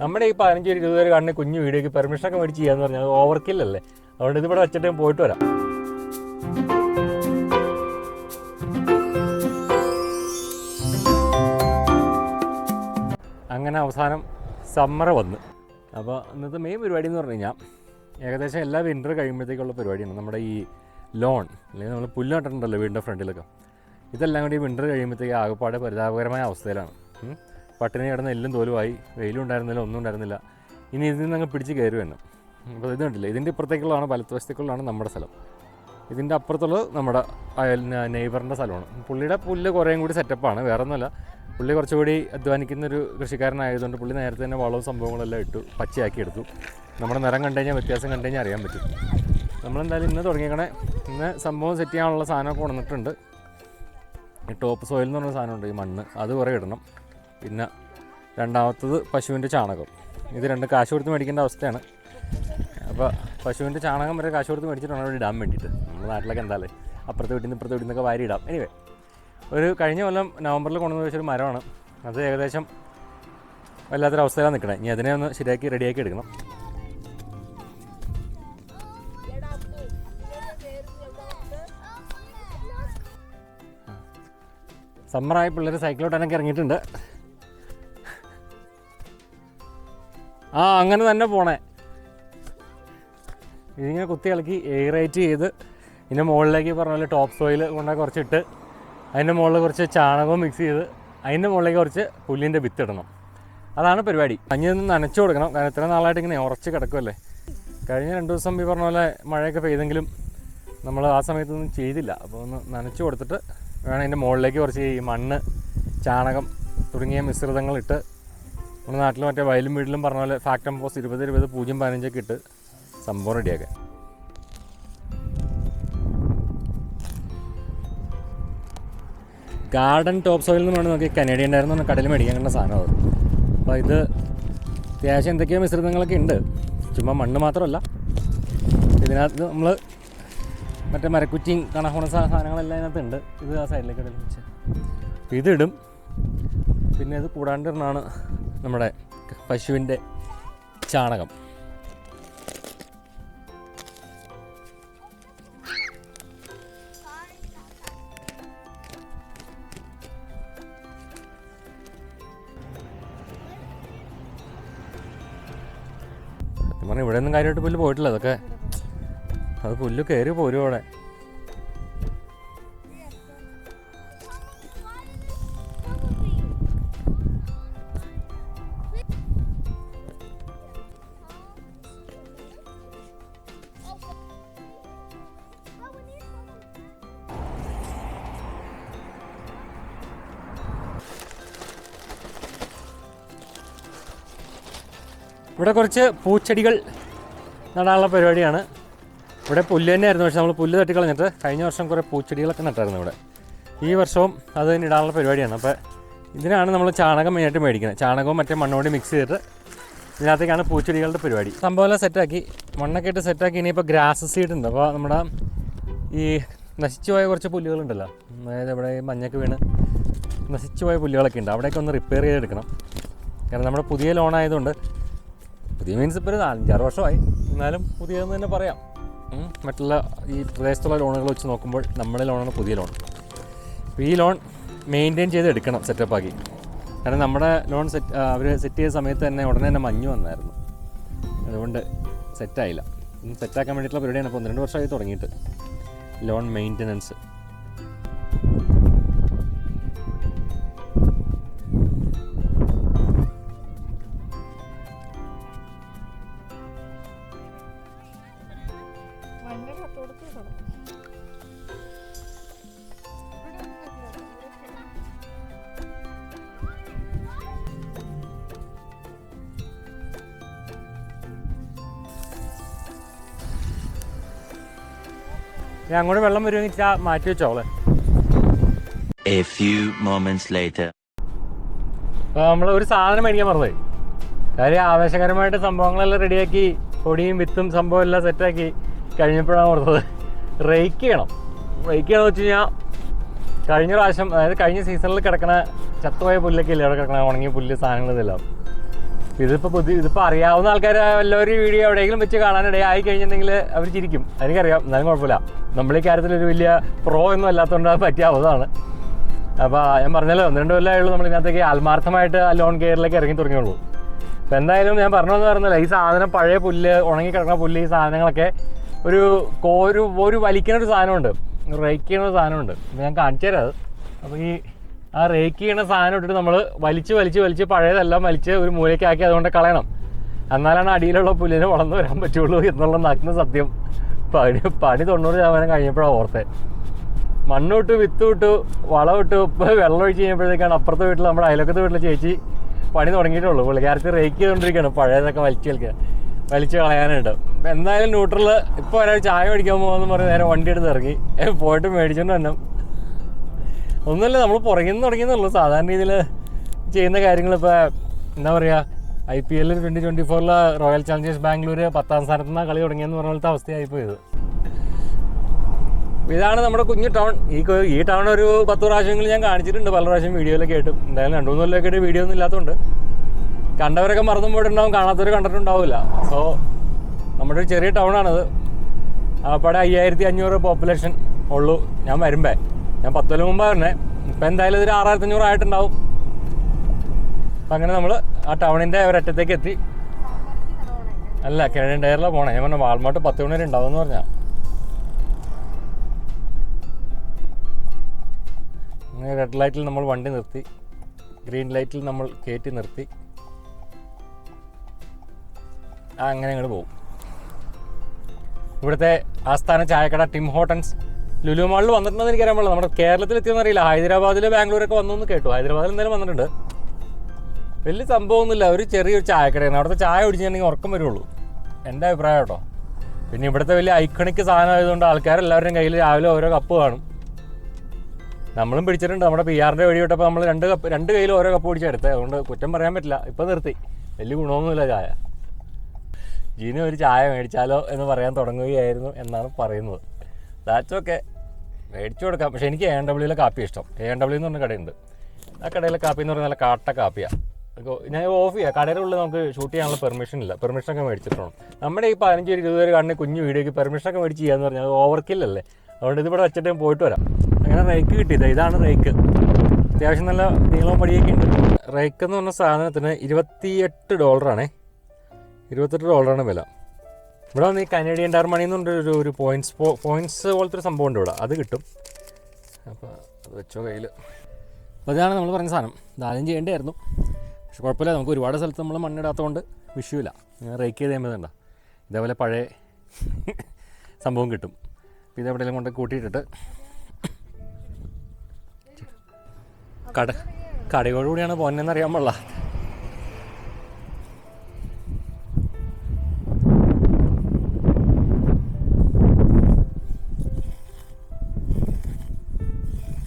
നമ്മുടെ ഈ പതിനഞ്ച് ഇരുപത് പേര് കാണുന്ന കുഞ്ഞു വീഡിയോക്ക് പെർമിഷനൊക്കെ മേടിച്ച് ചെയ്യാന്ന് പറഞ്ഞാൽ ഓവർ കില്ലല്ലേ അതുകൊണ്ട് ഇതിവിടെ വെച്ചിട്ട് പോയിട്ട് വരാം. അങ്ങനെ അവസാനം സമ്മർ വന്ന്. അപ്പോൾ ഇന്നത്തെ മെയിൻ പരിപാടി എന്ന് പറഞ്ഞു കഴിഞ്ഞാൽ ഏകദേശം എല്ലാ വിന്റർ കഴിയുമ്പോഴത്തേക്കുള്ള പരിപാടിയാണ് നമ്മുടെ ഈ ലോൺ അല്ലെങ്കിൽ നമ്മൾ പുല്ല് വീടിന്റെ ഫ്രണ്ടിലൊക്കെ ഇതെല്ലാം കൂടി വിന്റർ കഴിയുമ്പോഴത്തേക്ക് ആകെപ്പാടെ പരിതാപകരമായ അവസ്ഥയിലാണ്. പട്ടിണി കിടന്ന് എല്ലാം തോലുമായി വെയിലും ഉണ്ടായിരുന്നില്ല ഒന്നും ഉണ്ടായിരുന്നില്ല. ഇനി ഇതിൽ നിന്ന് അങ്ങ് പിടിച്ച് കയറി അപ്പോൾ ഇത് കണ്ടില്ല? ഇതിന്റെ ഇപ്പുറത്തേക്കുള്ളതാണ് വലത്തുവശത്തേക്കുള്ളതാണ് നമ്മുടെ സ്ഥലം. ഇതിന്റെ അപ്പുറത്തുള്ളത് നമ്മുടെ അയൽ നെയ്ബറിന്റെ സ്ഥലമാണ്. പുള്ളിയുടെ പുല്ല് കുറേയും കൂടി സെറ്റപ്പാണ് വേറെ ഒന്നുമല്ല പുള്ളി കുറച്ചുകൂടി അധ്വാനിക്കുന്ന ഒരു കൃഷിക്കാരനായതുകൊണ്ട് പുള്ളി നേരത്തെ തന്നെ വളവും സംഭവങ്ങളെല്ലാം ഇട്ടു പച്ചയാക്കി എടുത്തു. നമ്മുടെ നിറം കണ്ടു കഴിഞ്ഞാൽ വ്യത്യാസം കണ്ടു കഴിഞ്ഞാൽ അറിയാൻ പറ്റും. നമ്മളെന്തായാലും ഇന്ന് തുടങ്ങിയേക്കണേ. ഇന്ന് സംഭവം സെറ്റ് ചെയ്യാനുള്ള സാധനമൊക്കെ കൊണ്ടുവന്നിട്ടുണ്ട്. ഈ ടോപ്പ് സോയിൽ എന്ന് പറഞ്ഞ സാധനമുണ്ട് ഈ മണ്ണ്. അത് കുറേ ഇടണം. പിന്നെ രണ്ടാമത്തത് പശുവിന്റെ ചാണകം. ഇത് രണ്ട് കാശ് കൊടുത്ത് മേടിക്കേണ്ട അവസ്ഥയാണ്. അപ്പോൾ പശുവിന്റെ ചാണകം വരെ കാശ് കൊടുത്ത് മേടിച്ചിട്ടാണ് അവിടെ ഇടാൻ വേണ്ടിയിട്ട്. നമ്മുടെ നാട്ടിലൊക്കെ എന്തായാലും അപ്പുറത്തെ വീട്ടിൽ നിന്ന് ഇപ്പുറത്തെ വീട്ടിൽ നിന്നൊക്കെ വാരി ഇടാം. എനിവേ ഒരു കഴിഞ്ഞ കൊല്ലം നവംബറിൽ കൊണ്ടുവന്ന് വെച്ചൊരു മരമാണ്. അത് ഏകദേശം വല്ലാത്തൊരവസ്ഥയിലാണ് നിൽക്കണേ. ഇനി അതിനെ ഒന്ന് ശരിയാക്കി റെഡിയാക്കി എടുക്കണം. സമ്മറായി പിള്ളേർ സൈക്കിളോട്ടാനൊക്കെ ഇറങ്ങിയിട്ടുണ്ട്. ആ അങ്ങനെ തന്നെ പോണേ. ഇതിങ്ങനെ കുത്തി ഇളക്കി എയറേറ്റ് ചെയ്ത് ഇതിന്റെ മുകളിലേക്ക് പറഞ്ഞ പോലെ ടോപ്പ് സോയിൽ കൊണ്ടൊക്കെ കുറച്ചിട്ട് അതിന്റെ മുകളിൽ കുറച്ച് ചാണകവും മിക്സ് ചെയ്ത് അതിന്റെ മുകളിലേക്ക് കുറച്ച് പുല്ലിന്റെ വിത്തിടണം അതാണ് പരിപാടി. അഞ്ഞ് നിന്ന് നനച്ചു കൊടുക്കണം. കാരണം ഇത്ര നാളായിട്ട് ഇങ്ങനെ ഉറച്ച് കിടക്കുമല്ലേ കഴിഞ്ഞ രണ്ട് ദിവസം ഈ പറഞ്ഞ പോലെ മഴയൊക്കെ പെയ്തെങ്കിലും നമ്മൾ ആ സമയത്തൊന്നും ചെയ്തില്ല. അപ്പോൾ ഒന്ന് നനച്ചു കൊടുത്തിട്ട് വേണം അതിന്റെ മുകളിലേക്ക് കുറച്ച് ഈ മണ്ണ് ചാണകം തുടങ്ങിയ മിശ്രിതങ്ങളിട്ട് നമ്മുടെ നാട്ടിൽ മറ്റേ വയലും വീട്ടിലും പറഞ്ഞ പോലെ ഫാക്ടം പോസ്റ്റ് ഇരുപത് ഇരുപത് പൂജ്യം പതിനഞ്ചൊക്കെ ഇട്ട് സംഭവം റെഡിയാക്കാൻ ഗാർഡൻ ടോപ്പ് സോയിൽ നിന്ന് വേണം നോക്കി കനേഡിയൻ ഉണ്ടായിരുന്നു കടയിൽ മേടിക്കാൻ കണ്ട സാധനം അത്. അപ്പോൾ ഇത് അത്യാവശ്യം എന്തൊക്കെയോ മിശ്രിതങ്ങളൊക്കെ ഉണ്ട്. ചുമ്മാ മണ്ണ് മാത്രമല്ല. ഇതിനകത്ത് നമ്മൾ മറ്റേ മരക്കുറ്റിയും കണഹോണ സാധനങ്ങളെല്ലാം ഇതിനകത്ത് ഉണ്ട്. ഇത് ആ സൈഡിലേക്ക് ഇടയിൽ വെച്ച്. അപ്പോൾ ഇതിടും പിന്നെ ഇത് കൂടാണ്ടിരുന്നാണ് നമ്മുടെ പശുവിന്റെ ചാണകം. സത്യം പറഞ്ഞാൽ ഇവിടെ ഒന്നും കാര്യമായിട്ട് പുല്ല് പോയിട്ടില്ല. അതൊക്കെ അത് പുല്ല് കയറി പോരും അവിടെ. ഇവിടെ കുറച്ച് പൂച്ചെടികൾ നടാനുള്ള പരിപാടിയാണ്. ഇവിടെ പുല്ല് തന്നെയായിരുന്നു പക്ഷെ നമ്മൾ പുല്ല് തട്ടിക്കളഞ്ഞിട്ട് കഴിഞ്ഞ വർഷം കുറേ പൂച്ചെടികളൊക്കെ നട്ടായിരുന്നു ഇവിടെ. ഈ വർഷവും അത് തന്നെ ഇടാനുള്ള പരിപാടിയാണ്. അപ്പോൾ ഇതിനാണ് നമ്മൾ ചാണകം മെയിനായിട്ട് മേടിക്കുന്നത്. ചാണകവും മറ്റേ മണ്ണോടി മിക്സ് ചെയ്തിട്ട് ഇതിനകത്തേക്കാണ് പൂച്ചെടികളുടെ പരിപാടി. സംഭവം സെറ്റാക്കി മണ്ണൊക്കെ ഇട്ട് സെറ്റാക്കി ഇനിയിപ്പോൾ ഗ്രാസ് സീഡ് ഉണ്ട്. അപ്പോൾ നമ്മുടെ ഈ നശിച്ചു പോയ കുറച്ച് പുല്ലുകളുണ്ടല്ലോ അതായത് ഇവിടെ മഞ്ഞൊക്കെ വീണ് നശിച്ചു പോയ പുല്ലുകളൊക്കെ ഉണ്ട്. അവിടെയൊക്കെ ഒന്ന് റിപ്പയർ ചെയ്തെടുക്കണം. കാരണം നമ്മുടെ പുതിയ ലോൺ ആയതുകൊണ്ട് പുതിയ മീൻസ് ഇപ്പോൾ ഒരു നാലഞ്ചാറ് വർഷമായി. എന്നാലും പുതിയതെന്ന് തന്നെ പറയാം. മറ്റുള്ള ഈ പ്രദേശത്തുള്ള ലോണുകൾ വെച്ച് നോക്കുമ്പോൾ നമ്മുടെ ലോണാണ് പുതിയ ലോൺ. അപ്പോൾ ഈ ലോൺ മെയിന്റെയിൻ ചെയ്ത് എടുക്കണം സെറ്റപ്പാക്കി കാരണം നമ്മുടെ ലോൺ സെറ്റ് അവർ സെറ്റ് ചെയ്ത സമയത്ത് തന്നെ ഉടനെ തന്നെ മഞ്ഞ് വന്നായിരുന്നു. അതുകൊണ്ട് സെറ്റായില്ല സെറ്റാക്കാൻ വേണ്ടിയിട്ടുള്ള പരിപാടിയാണ്. അപ്പോൾ ഒന്ന് രണ്ട് വർഷമായി തുടങ്ങിയിട്ട്. ലോൺ മെയിന്റനൻസ് ഞാൻ അങ്ങോട്ട് വെള്ളം വരുമെങ്കിൽ മാറ്റി വെച്ചോളെ A few moments later. നമ്മൾ ഒരു സാധനം മേടിക്കാൻ മറന്നുപോയി കാര്യം ആവേശകരമായിട്ട് സംഭവങ്ങളെല്ലാം റെഡിയാക്കി പൊടിയും വിത്തും സംഭവം എല്ലാം സെറ്റാക്കി കഴിഞ്ഞപ്പോഴാണ് ഓർത്തത്. റേക്ക് ചെയ്യണം റേക്ക് ചെയ്യണമെന്ന് വെച്ച് കഴിഞ്ഞാൽ കഴിഞ്ഞ പ്രാവശ്യം അതായത് കഴിഞ്ഞ സീസണിൽ കിടക്കണ ചത്തുപോയ പുല്ലൊക്കെ ഇല്ലേ അവിടെ കിടക്കണ ഉണങ്ങിയ പുല്ല് സാധനങ്ങളിതെല്ലാം ഇതിപ്പോൾ പുതിയ ഇതിപ്പോൾ അറിയാവുന്ന ആൾക്കാർ എല്ലാവരും വീഡിയോ എവിടെയെങ്കിലും വെച്ച് കാണാനിടയായി ആയി കഴിഞ്ഞിട്ടുണ്ടെങ്കിൽ അവർ ചിരിക്കും എനിക്കറിയാം എന്നാലും കുഴപ്പമില്ല. നമ്മൾ ഈ കാര്യത്തിൽ ഒരു വലിയ പ്രോ ഒന്നും അല്ലാത്തതുകൊണ്ട് അത് പറ്റിയ അവതാണ് അപ്പോൾ ഞാൻ പറഞ്ഞല്ലോ ഒന്ന് രണ്ട് കൊല്ലമേ ഉള്ളൂ നമ്മൾ ഇതിനകത്തേക്ക് ആത്മാർത്ഥമായിട്ട് ആ ലോൺ കെയറിലേക്ക് ഇറങ്ങി തുടങ്ങിയുള്ളൂ. അപ്പോൾ എന്തായാലും ഞാൻ പറഞ്ഞതെന്ന് പറഞ്ഞില്ല ഈ സാധനം പഴയ പുല്ല് ഉണങ്ങി കിടക്കുന്ന പുല്ല് ഈ സാധനങ്ങളൊക്കെ ഒരു കോ- ഒരു വലിക്കുന്ന ഒരു സാധനമുണ്ട്. റേക്ക് ചെയ്യുന്ന ഒരു സാധനമുണ്ട് ഞാൻ കാണിച്ചു തരാം അപ്പോൾ ഈ ആ റേക്ക് ചെയ്യുന്ന സാധനം ഇട്ടിട്ട് നമ്മൾ വലിച്ച് വലിച്ച് വലിച്ച് പഴയതെല്ലാം വലിച്ച് ഒരു മൂലയ്ക്കാക്കി അതുകൊണ്ട് കളയണം. എന്നാലാണ് അടിയിലുള്ള പുല്ലിന് വളർന്നു വരാൻ പറ്റുള്ളൂ എന്നുള്ള നഗ്ന സത്യം. പണി പണി തൊണ്ണൂറ് ശതമാനം കഴിഞ്ഞപ്പോഴാണ് ഓർത്തെ. മണ്ണ് വിത്തുവിട്ടു വിത്ത് വിട്ടു വളം ഇട്ടു ഇപ്പൊ വെള്ളം ഒഴിച്ച് കഴിഞ്ഞപ്പോഴത്തേക്കാണ് അപ്പുറത്തെ വീട്ടിൽ നമ്മുടെ അയലക്കത്തെ വീട്ടിൽ ചേച്ചി പണി തുടങ്ങിയിട്ടുള്ളൂ. പുള്ളിക്കാരത്ത് റേക്ക് ചെയ്തുകൊണ്ടിരിക്കുകയാണ് പഴയതൊക്കെ വലിച്ചു കളിക്കുക വലിച്ചു കളയാനുണ്ട്. അപ്പം എന്തായാലും ന്യൂട്രൽ ഇപ്പോൾ ഒരാൾ ചായ മേടിക്കാൻ പോകുമെന്ന് പറഞ്ഞ് നേരെ വണ്ടി എടുത്ത് ഇറങ്ങി. പോയിട്ട് മേടിച്ചുകൊണ്ട് തന്നെ ഒന്നുമില്ല നമ്മൾ പുറകിൽ നിന്ന് തുടങ്ങിയെന്നുള്ളൂ സാധാരണ രീതിയിൽ ചെയ്യുന്ന കാര്യങ്ങളിപ്പോൾ എന്താ പറയുക ഐ പി എല്ലിൽ ട്വന്റി ട്വന്റി ഫോറിൽ റോയൽ ചാലഞ്ചേഴ്സ് ബാംഗ്ലൂർ പത്താം സ്ഥാനത്ത് നിന്നാണ് കളി തുടങ്ങിയെന്ന് പറഞ്ഞ അവസ്ഥയായി പോയത്. ഇതാണ് നമ്മുടെ കുഞ്ഞു ടൗൺ. ഈ ഈ ടൗൺ ഒരു പത്ത് പ്രാവശ്യമെങ്കിലും ഞാൻ കാണിച്ചിട്ടുണ്ട്. പല പ്രാവശ്യം വീഡിയോയിലൊക്കെ ആയിട്ടും എന്തായാലും രണ്ടു മൂന്ന് കൊല്ലമൊക്കെ ആയിട്ട് വീഡിയോ ഒന്നും ഇല്ലാത്തതുകൊണ്ട് കണ്ടവരൊക്കെ മറന്നും പോയിട്ടുണ്ടാവും കാണാത്തവർ കണ്ടിട്ടുണ്ടാവില്ല. സോ നമ്മുടെ ഒരു ചെറിയ ടൗണാണത് അപ്പോടെ അയ്യായിരത്തി അഞ്ഞൂറ് പോപ്പുലേഷൻ ഉള്ളൂ. ഞാൻ വരുമ്പേ. ഞാൻ പത്ത് കൊല്ലം മുമ്പാണ് ഇപ്പം എന്തായാലും ഇതൊരു ആറായിരത്തി അഞ്ഞൂറ് ആയിട്ടുണ്ടാവും. അങ്ങനെ നമ്മൾ ആ ടൗണിന്റെ ഒരറ്റത്തേക്ക് എത്തി. അല്ല കിഴൻ ടയറിലാണ് പോണേ. ഞാൻ പറഞ്ഞു വാൾമാർട്ട് പത്ത് മണി വരെ ഉണ്ടാവും എന്ന് പറഞ്ഞാൽ റെഡ് ലൈറ്റിൽ നമ്മൾ വണ്ടി നിർത്തി. ഗ്രീൻ ലൈറ്റിൽ നമ്മൾ കയറ്റി നിർത്തി. ആ അങ്ങനെ അങ്ങോട്ട് പോകും ഇവിടുത്തെ ആസ്ഥാന ചായക്കട ടിം ഹോട്ടൻസ് ലുലു മാളിൽ വന്നിട്ടുണ്ടെന്ന് എനിക്കറിയാൻ പാടില്ല. നമ്മുടെ കേരളത്തിൽ എത്തിയെന്ന് അറിയില്ല ഹൈദരാബാദിൽ ബാംഗ്ലൂരൊക്കെ വന്നു എന്ന് കേട്ടു. ഹൈദരാബാദിൽ എന്തായാലും വന്നിട്ടുണ്ട്. വലിയ സംഭവമൊന്നുമില്ല. ഒരു ചെറിയൊരു ചായക്കടയാണ്. അവിടുത്തെ ചായ കുടിച്ചിട്ടുണ്ടെങ്കിൽ ഉറക്കം വരുള്ളൂ. എന്റെ അഭിപ്രായം കേട്ടോ. പിന്നെ ഇവിടുത്തെ വലിയ ഐക്കണിക്ക് ആയതുകൊണ്ട് ആൾക്കാരെല്ലാവരുടെയും കയ്യിൽ രാവിലെ ഓരോ കപ്പ് കാണും. നമ്മളും പിടിച്ചിട്ടുണ്ട്. നമ്മുടെ പി ആറിന്റെ വഴി വിട്ടപ്പോൾ നമ്മൾ രണ്ട് കപ്പ് രണ്ട് കയ്യിൽ ഓരോ കപ്പ് പിടിച്ചെടുത്തത് അതുകൊണ്ട് കുറ്റം പറയാൻ പറ്റില്ല. ഇപ്പം നിർത്തി. വലിയ ഗുണമൊന്നുമില്ല ചായ. ജീന ഒരു ചായ മേടിച്ചാലോ എന്ന് പറയാൻ തുടങ്ങുകയായിരുന്നു എന്നാണ് പറയുന്നത്. ദാറ്റ്സ് ഓക്കെ മേടിച്ചു കൊടുക്കാം. പക്ഷേ എനിക്ക് എ എൻ ഡബ്ല്യൂയിലെ കാപ്പി ഇഷ്ടം. എ എൻ ഡബ്ല്യൂ എന്ന് പറഞ്ഞ കടയുണ്ട്. ആ കടയിലെ കാപ്പി എന്ന് പറഞ്ഞാൽ നല്ല കാട്ട കാപ്പിയാണ് ഞാൻ ഓഫ് ചെയ്യാം. കടയുടെ ഉള്ളിൽ നമുക്ക് ഷൂട്ട് ചെയ്യാനുള്ള പെർമിഷൻ ഇല്ല. പെർമിഷൻ ഒക്കെ മേടിച്ചിട്ടുണ്ട്. നമ്മുടെ ഈ പതിനഞ്ച് ഒരു ഇരുപത് പേര് കാണുന്ന കുഞ്ഞു വീഡിയോക്ക് പെർമിഷനൊക്കെ മേടിച്ച് ചെയ്യാന്ന് പറഞ്ഞാൽ ഓവർക്കില്ലല്ലേ അതുകൊണ്ട് ഇതിവിടെ വെച്ചിട്ട് പോയിട്ട് വരാം. അങ്ങനെ റേക്ക് കിട്ടിയത്. ഇതാണ് റേക്ക് അത്യാവശ്യം നല്ല നീളവും പടിയൊക്കെ ഉണ്ട്. റേക്ക് എന്ന് പറഞ്ഞ സാധനത്തിന് ഇരുപത്തിയെട്ട് ഡോളറാണേ ഇരുപത്തെട്ട് ഡോളറാണ് വില. ഇവിടെ വന്ന് ഈ കനേഡിയൻ ഡാർ മണി എന്ന് പറഞ്ഞൊരു ഒരു പോയിന്റ്സ് പോയിന്റ്സ് പോലത്തെ ഒരു സംഭവം ഉണ്ട് ഇവിടെ. അത് കിട്ടും. അപ്പോൾ അത് വെച്ചോ കയ്യിൽ അപ്പോൾ ഇതാണ് നമ്മൾ പറഞ്ഞ സാധനം. ഇതാദ്യം ചെയ്യേണ്ടതായിരുന്നു. പക്ഷെ കുഴപ്പമില്ല നമുക്ക് ഒരുപാട് സ്ഥലത്ത് നമ്മൾ മണ്ണിടാത്തതുകൊണ്ട് വിഷയമില്ല റേക്ക് ചെയ്ത് കഴിയുമ്പോൾ ഇതേപോലെ പഴയ സംഭവം കിട്ടും. അപ്പോൾ ഇത് എവിടെയെങ്കിലും കൊണ്ട് കൂട്ടിയിട്ടിട്ട് കട കടയോടുകൂടിയാണ് പോന്നെന്നറിയാൻ പാടില്ല.